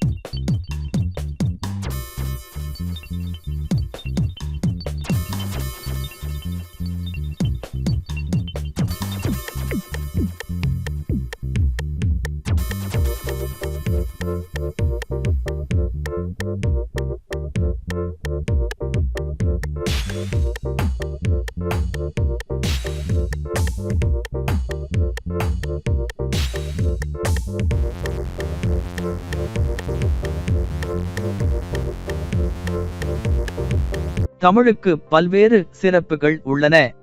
Thank you. தமிழுக்கு பல்வேறு சிறப்புகள் உள்ளன.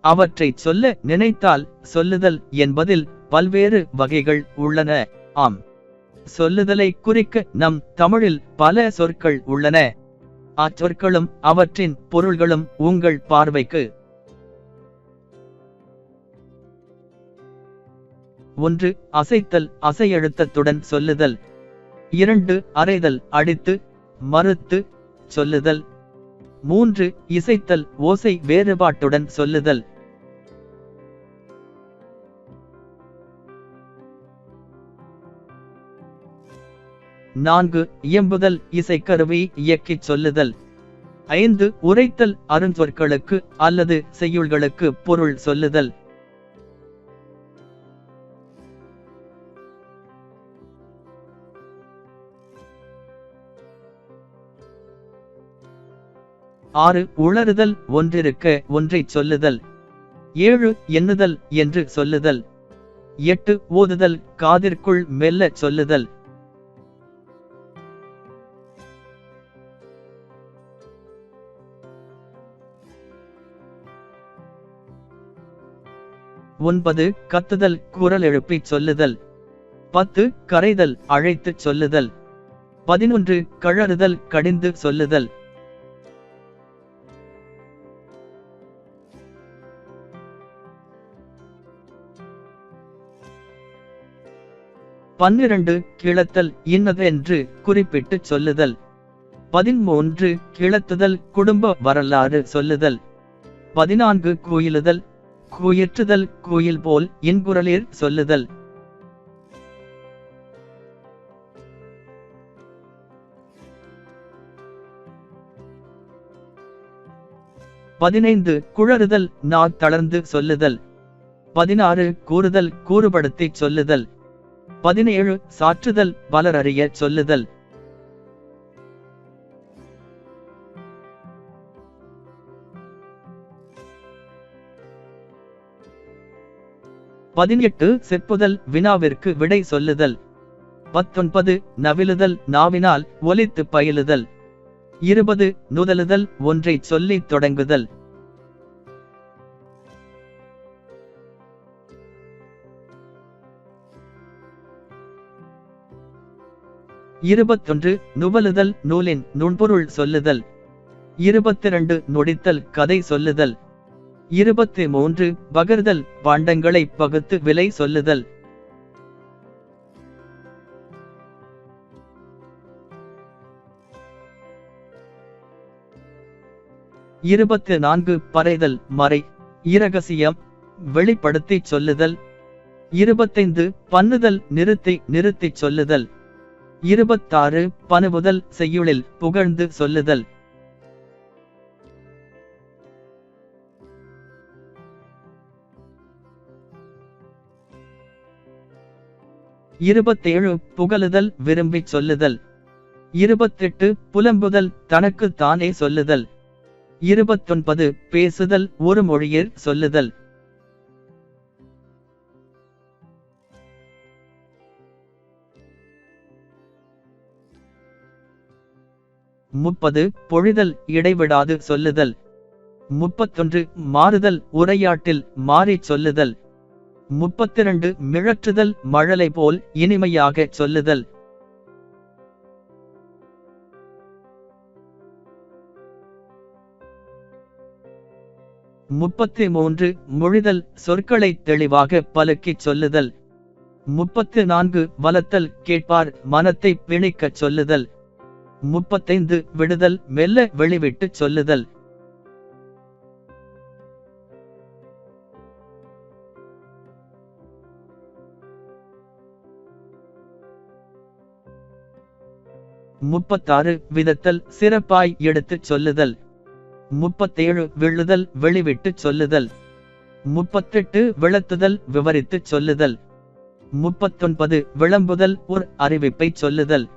அவற்றை சொல்ல நினைத்தால் சொல்லுதல் என்பதில் பல்வேறு வகைகள் உள்ளன. ஆம். சொல்லுதலை குறிக்க நம் தமிழில் பல சொற்கள் உள்ளன. அச்சொற்களும் அவற்றின் பொருள்களும் உங்கள் பார்வைக்கு. ஒன்று அசைத்தல் அசையழுத்தத்துடன் சொல்லுதல். இரண்டு அறைதல் அடித்து மறுத்து சொல்லுதல். மூன்று இசைத்தல் ஓசை வேறுபாட்டுடன் சொல்லுதல். நான்கு இயம்புதல் இசைக்கருவி இயக்கிச் சொல்லுதல். ஐந்து உரைத்தல் அருஞ்சொற்களுக்கு அல்லது செய்யுள்களுக்கு பொருள் சொல்லுதல். ஆறு உளறுதல் ஒன்றிருக்க ஒன்றை சொல்லுதல். ஏழு எண்ணுதல் என்று சொல்லுதல். எட்டு ஓதுதல் காதிற்குள் மெல்ல சொல்லுதல். ஒன்பது கத்துதல் குரல் எழுப்பிச் சொல்லுதல். பத்து கரைதல் அழைத்துச் சொல்லுதல். பதினொன்று கழறுதல் கடிந்து சொல்லுதல். பன்னிரண்டு கிளத்தல் இன்னதென்று குறிப்பிட்டு சொல்லுதல். பதிமூன்று கிளத்துதல் குடும்ப வரலாறு சொல்லுதல். பதினான்கு குயிலுதல் குயிற்றுதல் குயில் போல் இன்குரலில் சொல்லுதல். பதினைந்து குழறுதல் நா தளர்ந்து சொல்லுதல். பதினாறு கூறுதல் கூறுபடுத்திச் சொல்லுதல். பதினேழு சாற்றுதல் பலர் அறிய சொல்லுதல். பதினெட்டு செப்புதல் வினாவிற்கு விடை சொல்லுதல். பத்தொன்பது நவிலுதல் நாவினால் ஒலித்து பயிலுதல். இருபது நுதலுதல் ஒன்றை சொல்லித் தொடங்குதல். இருபத்தொன்று நுவலுதல் நூலின் நுண்பொருள் சொல்லுதல். இருபத்திரண்டு நொடித்தல் கதை சொல்லுதல். இருபத்தி மூன்று பகிர்தல் பாண்டங்களை பகுத்து விலை சொல்லுதல். இருபத்தி நான்கு பறைதல் மறை. இரகசியம் வெளிப்படுத்திச் சொல்லுதல். இருபத்தைந்து பண்ணுதல் நிறுத்தி நிறுத்திச் சொல்லுதல். இருபத்தாறு பனுவுதல் செய்யுளில் புகழ்ந்து சொல்லுதல். இருபத்தேழு புகழுதல் விரும்பிச் சொல்லுதல். இருபத்தெட்டு புலம்புதல் தனக்கு தானே சொல்லுதல். இருபத்தொன்பது பேசுதல் ஒரு மொழியில் சொல்லுதல். முப்பது பொழிதல் இடைவிடாது சொல்லுதல். முப்பத்தொன்று மாறுதல் உரையாட்டில் மாறிச் சொல்லுதல். முப்பத்திரண்டு மிழற்றுதல் மழலை போல் இனிமையாக சொல்லுதல். முப்பத்தி மூன்று மொழிதல் சொற்களை தெளிவாக பலுக்கிச் சொல்லுதல். முப்பத்து நான்கு வளத்தல் கேட்பார் மனத்தை பிணிக்கச் சொல்லுதல். முப்பத்தைந்து விடுதல் மெல்ல வெளிவிட்டு சொல்லுதல். முப்பத்தாறு விதத்தல் சிறப்பாய் எடுத்துச் சொல்லுதல். முப்பத்தேழு விழுதல் வெளிவிட்டு சொல்லுதல். முப்பத்தெட்டு விளத்துதல் விவரித்துச் சொல்லுதல். முப்பத்தொன்பது விளம்புதல் ஒரு அறிவிப்பை சொல்லுதல்.